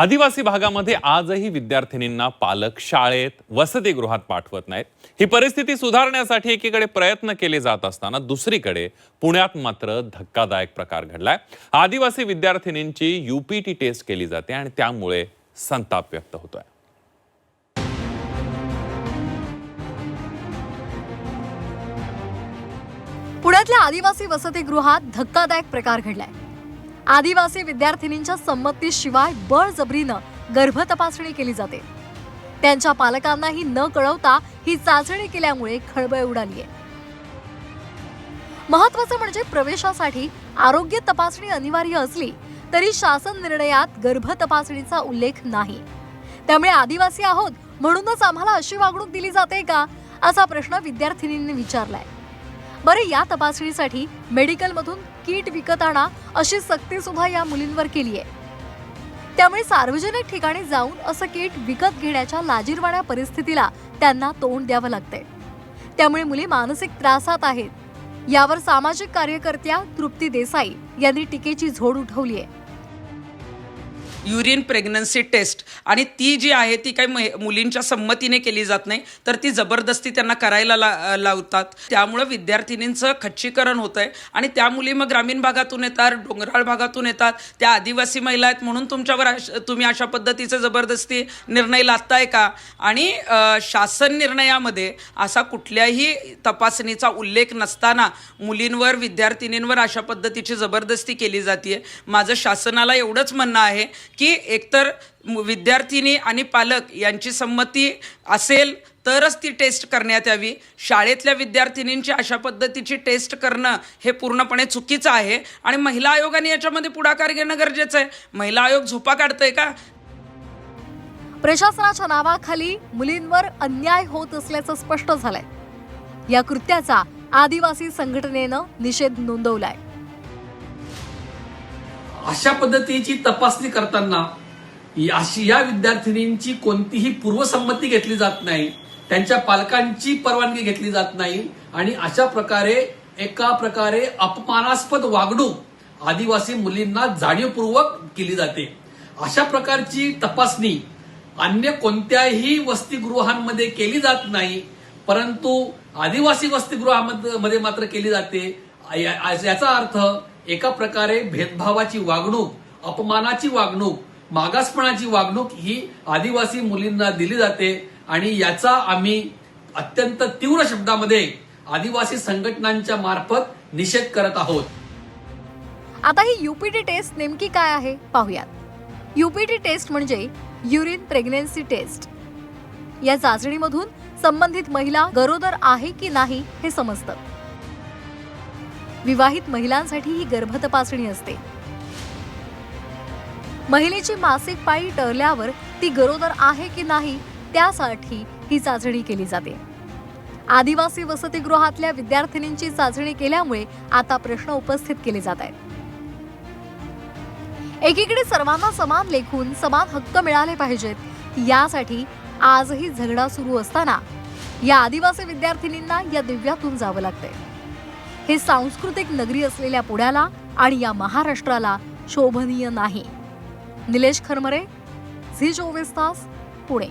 आदिवासी भागामध्ये आजही विद्यार्थिनींना पालक शाळेत वसतिगृहात पाठवत नाहीत. ही परिस्थिती सुधारण्यासाठी एकीकडे प्रयत्न केले जात असताना दुसरीकडे पुण्यात मात्र धक्कादायक प्रकार घडलाय. आदिवासी विद्यार्थिनींची युपीटी टेस्ट केली जाते आणि त्यामुळे संताप व्यक्त होतोय. पुण्यातल्या आदिवासी वसतिगृहात धक्कादायक प्रकार घडलाय. आदिवासी विद्यार्थिनींच्या संमतीशिवाय बळजबरीनं गर्भ तपासणी केली जाते. त्यांच्या पालकांनाही न कळवता ही चाचणी केल्यामुळे खळबळ उडाली आहे महत्वाचं म्हणजे प्रवेशासाठी आरोग्य तपासणी अनिवार्य असली तरी शासन निर्णयात गर्भ तपासणीचा उल्लेख नाही. त्यामुळे आदिवासी आहोत म्हणूनच आम्हाला अशी वागणूक दिली जाते का? असा प्रश्न विद्यार्थिनींनी विचारलाय. बरं या तपासणीसाठी मेडिकलमधून किट विकत आणा अशी सक्ती सुद्धा या मुलींवर केली आहे. त्यामुळे सार्वजनिक ठिकाणी जाऊन असं किट विकत घेण्याच्या लाजीरवाण्या परिस्थितीला त्यांना तोंड द्यावं लागतंय. त्यामुळे मुली मानसिक त्रासात आहेत. यावर सामाजिक कार्यकर्त्या तृप्ती देसाई यांनी टीकेची झोड उठवली आहे. Urine pregnancy test. आणि ती जी आहे ती काही महि- मुलींच्या संमतीने केली जात नाही तर ती जबरदस्ती त्यांना करायला ला लावतात. त्यामुळं विद्यार्थिनींचं खच्चीकरण होतं आहे आणि त्या मुली मग ग्रामीण भागातून येतात डोंगराळ भागातून येतात. त्या आदिवासी महिला आहेत म्हणून तुमच्यावर अश- तुम्ही अशा पद्धतीचे जबरदस्ती निर्णय लादताय का? आणि शासन निर्णयामध्ये असा कुठल्याही तपासणीचा उल्लेख नसताना मुलींवर विद्यार्थिनींवर अशा पद्धतीची जबरदस्ती केली जाते माझं शासनाला एवढंच म्हणणं आहे की एकतर विद्यार्थिनी आणि पालक यांची संमती असेल तरच ती टेस्ट करण्यात यावी. शाळेतल्या विद्यार्थिनींची अशा पद्धतीची टेस्ट करणं हे पूर्णपणे चुकीचं आहे आणि महिला आयोगाने याच्यामध्ये पुढाकार घेणं गरजेचं आहे. महिला आयोग झोपा काढतोय का? प्रशासनाच्या नावाखाली मुलींवर अन्याय होत असल्याचं स्पष्ट झालंय. या कृत्याचा आदिवासी संघटनेनं निषेध नोंदवलाय. अशा पद्धतीची तपासणी करताना या- अशी या विद्यार्थिनींची कोणतीही पूर्वसंमती घेतली जात नाही त्यांच्या पालकांची परवानगी घेतली जात नाही आणि अशा प्रकारे एका प्रकारे अपमानास्पद वागणूक आदिवासी मुलींना जाणीवपूर्वक केली जाते. अशा प्रकारची तपासणी अन्य कोणत्याही वसतिगृहांमध्ये केली जात नाही परंतु आदिवासी वसतिगृहामध्ये मध्ये मात्र केली जाते. या- याचा अर्थ एका प्रकारे भेदभावाची वागणूक अपमानाची वागणूक मागासपणाची वागणूक ही आदिवासी मुलींना दिली जाते आणि याचा आम्ही अत्यंत तीव्र शब्दामध्ये आदिवासी संघटनांच्या मार्फत निषेध करत आहोत. आता ही युपीटी टेस्ट नेमकी काय आहे पाहूयात. युपीटी टेस्ट म्हणजे युरिन प्रेग्नेन्सी टेस्ट या चाचणीमधून संबंधित महिला गरोदर आहे की नाही हे समजतं. विवाहित महिलांसाठी ही गर्भ तपासणी असते. महिलेची मासिक पाळी टळल्यावर ती गरोदर आहे की नाही त्यासाठी ही चाचणी केली जाते. आदिवासी वसतिगृहातल्या विद्यार्थिनींची चाचणी केल्यामुळे आता प्रश्न उपस्थित केले जात आहेत. एकीकडे सर्वांना समान लेखून समान हक्क मिळाले पाहिजेत. यासाठी आजही झगडा सुरू असताना या आदिवासी विद्यार्थिनींना या दिव्यातून जावं लागतंय. हे सांस्कृतिक नगरी असलेल्या पुण्याला आणि या महाराष्ट्राला शोभनीय नाही. निलेश खरमरे झी चोवीस तास पुणे.